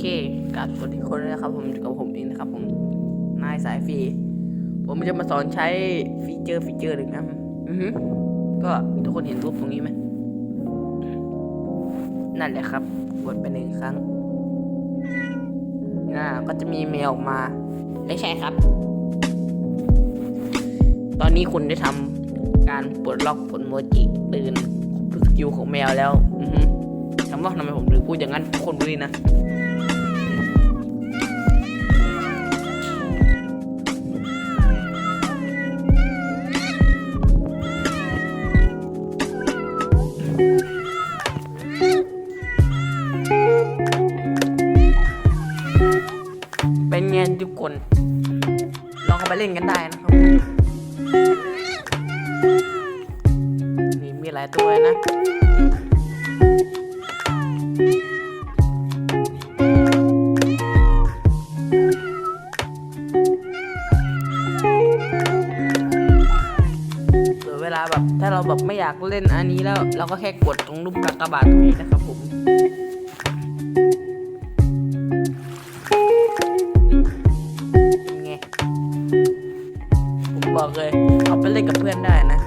เคกับสวัสดีคนนะครับ ผมกับผมเองนะครับ ผมนายสายฟรีผมจะมาสอนใช้ฟีเจอร์ฟีเจอร์หนึ่งนะอือฮึก็ทุกคนเห็นรูปตรงนี้ไหมนั่นแหละครับกดไปหนึ่งครั้งน่าก็จะมีเมลออกมาไม่ใช่ครับ ตอนนี้คุณได้ทำการปลดล็อกผลโมจิตื่นสกิลของแมวแล้ว อือฮึถามว่าทำไมผมถึงพูดอย่างนั้นทุกคนรู้ดีนะ เป็นไงทุกคน ลองเข้าไปเล่นกันได้นะครับ นี่มีหลายตัวนะเวลาแบบถ้าเราแบบไม่อยากเล่นอันนี้แล้ว เราก็แค่กดตรงรูปกากบาทตรงนี้นะครับผม เลย เอาไปเล่นกับเพื่อนได้นะ